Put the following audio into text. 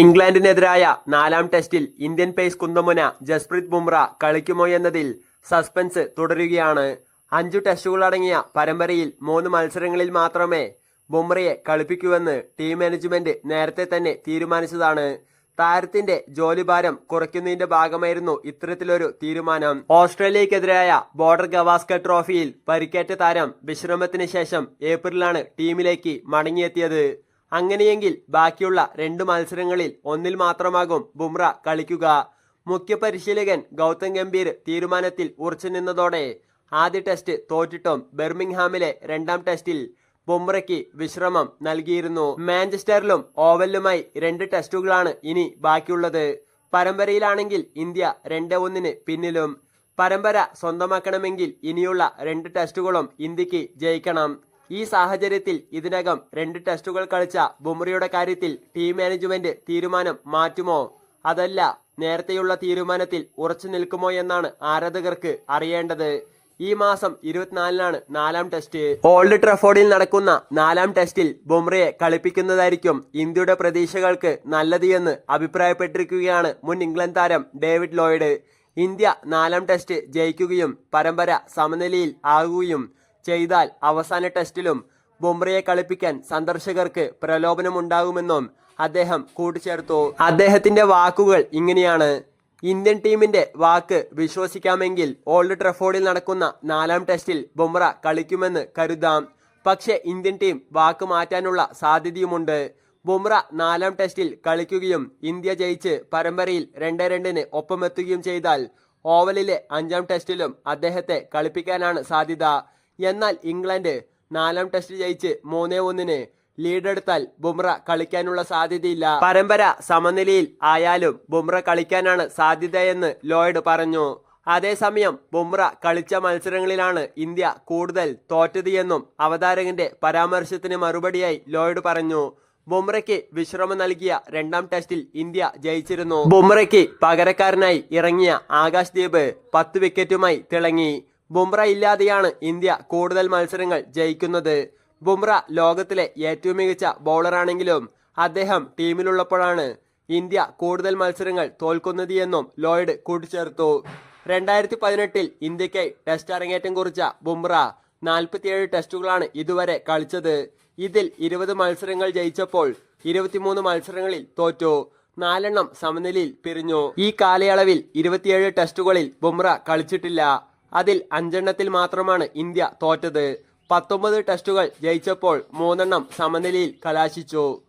ഇംഗ്ലണ്ടിനെതിരായ നാലാം ടെസ്റ്റിൽ ഇന്ത്യൻ പേസ് കുന്തമുന ജസ്പ്രീത് ബുംറ കളിക്കുമോ എന്നതിൽ സസ്പെൻസ് തുടരുകയാണ്. അഞ്ചു ടെസ്റ്റുകളടങ്ങിയ പരമ്പരയിൽ മൂന്ന് മത്സരങ്ങളിൽ മാത്രമേ ബുംറയെ കളിപ്പിക്കൂവെന്ന് ടീം മാനേജ്മെന്റ് നേരത്തെ തന്നെ തീരുമാനിച്ചതാണ്. താരത്തിന്റെ ജോലിഭാരം കുറയ്ക്കുന്നതിന്റെ ഭാഗമായിരുന്നു ഇത്തരത്തിലൊരു തീരുമാനം. ഓസ്ട്രേലിയക്കെതിരായ ബോർഡർ ഗവാസ്കർ ട്രോഫിയിൽ പരിക്കേറ്റ താരം വിശ്രമത്തിന് ശേഷം ഏപ്രിലാണ് ടീമിലേക്ക് മടങ്ങിയെത്തിയത്. അങ്ങനെയെങ്കിൽ ബാക്കിയുള്ള രണ്ട് മത്സരങ്ങളിൽ ഒന്നിൽ മാത്രമാകും ബുംറ കളിക്കുക. മുഖ്യ പരിശീലകൻ ഗൗതം ഗംഭീർ തീരുമാനത്തിൽ ഉറച്ചു നിന്നതോടെ ആദ്യ ടെസ്റ്റ് തോറ്റിട്ടും ബെർമിംഗ്ഹാമിലെ രണ്ടാം ടെസ്റ്റിൽ ബുംറയ്ക്ക് വിശ്രമം നൽകിയിരുന്നു. മാഞ്ചസ്റ്ററിലും ഓവലിലുമായി രണ്ട് ടെസ്റ്റുകളാണ് ഇനി ബാക്കിയുള്ളത്. പരമ്പരയിലാണെങ്കിൽ ഇന്ത്യ രണ്ട് ഒന്നിന് പിന്നിലും. പരമ്പര സ്വന്തമാക്കണമെങ്കിൽ ഇനിയുള്ള രണ്ട് ടെസ്റ്റുകളും ഇന്ത്യയ്ക്ക് ജയിക്കണം. ഈ സാഹചര്യത്തിൽ ഇതിനകം രണ്ട് ടെസ്റ്റുകൾ കളിച്ച ബുംറയുടെ കാര്യത്തിൽ ടീം മാനേജ്മെന്റ് തീരുമാനം മാറ്റുമോ? അതല്ല നേരത്തെയുള്ള തീരുമാനത്തിൽ ഉറച്ചു നിൽക്കുമോ എന്നാണ് ആരാധകർക്ക് അറിയേണ്ടത്. ഈ മാസം ഇരുപത്തിനാലിനാണ് നാലാം ടെസ്റ്റ്. ഓൾഡ് ട്രഫോർഡിൽ നടക്കുന്ന നാലാം ടെസ്റ്റിൽ ബുംറയെ കളിപ്പിക്കുന്നതായിരിക്കും ഇന്ത്യയുടെ പ്രതീക്ഷകൾക്ക് നല്ലത് എന്ന് അഭിപ്രായപ്പെട്ടിരിക്കുകയാണ് മുൻ ഇംഗ്ലണ്ട് താരം ഡേവിഡ് ലോയിഡ്. ഇന്ത്യ നാലാം ടെസ്റ്റ് ജയിക്കുകയും പരമ്പര സമനിലയിൽ ആകുകയും ചെയ്താൽ അവസാന ടെസ്റ്റിലും ബുംറയെ കളിപ്പിക്കാൻ സന്ദർശകർക്ക് പ്രലോഭനമുണ്ടാകുമെന്നും അദ്ദേഹം കൂട്ടിച്ചേർത്തു. അദ്ദേഹത്തിന്റെ വാക്കുകൾ ഇങ്ങനെയാണ്. ഇന്ത്യൻ ടീമിന്റെ വാക്ക് വിശ്വസിക്കാമെങ്കിൽ ഓൾഡ് ട്രഫോർഡിൽ നടക്കുന്ന നാലാം ടെസ്റ്റിൽ ബുംറ കളിക്കുമെന്ന് കരുതാം. പക്ഷേ ഇന്ത്യൻ ടീം വാക്ക് മാറ്റാനുള്ള സാധ്യതയുമുണ്ട്. ബുംറ നാലാം ടെസ്റ്റിൽ കളിക്കുകയും ഇന്ത്യ ജയിച്ച് പരമ്പരയിൽ രണ്ട് രണ്ടിന് ഒപ്പമെത്തുകയും ചെയ്താൽ ഓവലിലെ അഞ്ചാം ടെസ്റ്റിലും അദ്ദേഹത്തെ കളിപ്പിക്കാനാണ് സാധ്യത. എന്നാൽ ഇംഗ്ലണ്ട് നാലാം ടെസ്റ്റ് ജയിച്ച് മൂന്നേ ഒന്നിന് ലീഡെടുത്താൽ ബുംറ കളിക്കാനുള്ള സാധ്യതയില്ല. പരമ്പര സമനിലയിൽ ആയാലും ബുംറ കളിക്കാനാണ് സാധ്യതയെന്ന് ലോയിഡ് പറഞ്ഞു. അതേസമയം ബുംറ കളിച്ച മത്സരങ്ങളിലാണ് ഇന്ത്യ കൂടുതൽ തോറ്റത് എന്നും അവതാരകന്റെ പരാമർശത്തിന് മറുപടിയായി ലോയിഡ് പറഞ്ഞു. ബുംറയ്ക്ക് വിശ്രമം നൽകിയ രണ്ടാം ടെസ്റ്റിൽ ഇന്ത്യ ജയിച്ചിരുന്നു. ബുംറയ്ക്ക് പകരക്കാരനായി ഇറങ്ങിയ ആകാശ് ദീപ് പത്ത് വിക്കറ്റുമായി തിളങ്ങി. ബുംറ ഇല്ലാതെയാണ് ഇന്ത്യ കൂടുതൽ മത്സരങ്ങൾ ജയിക്കുന്നത്. ബുംറ ലോകത്തിലെ ഏറ്റവും മികച്ച ബൗളറാണെങ്കിലും അദ്ദേഹം ടീമിലുള്ളപ്പോഴാണ് ഇന്ത്യ കൂടുതൽ മത്സരങ്ങൾ തോൽക്കുന്നത് എന്നും ലോയിഡ് കൂട്ടിച്ചേർത്തു. രണ്ടായിരത്തി പതിനെട്ടിൽ ഇന്ത്യക്കായി ടെസ്റ്റ് അരങ്ങേറ്റം കുറിച്ച ബുംറ നാൽപ്പത്തിയേഴ് ടെസ്റ്റുകളാണ് ഇതുവരെ കളിച്ചത്. ഇതിൽ ഇരുപത് മത്സരങ്ങൾ ജയിച്ചപ്പോൾ ഇരുപത്തിമൂന്ന് മത്സരങ്ങളിൽ തോറ്റു. നാലെണ്ണം സമനിലയിൽ പിരിഞ്ഞു. ഈ കാലയളവിൽ ഇരുപത്തിയേഴ് ടെസ്റ്റുകളിൽ ബുംറ കളിച്ചിട്ടില്ല. അതിൽ അഞ്ചെണ്ണത്തിൽ മാത്രമാണ് ഇന്ത്യ തോറ്റത്. പത്തൊമ്പത് ടെസ്റ്റുകൾ ജയിച്ചപ്പോൾ മൂന്നെണ്ണം സമനിലയിൽ കലാശിച്ചു.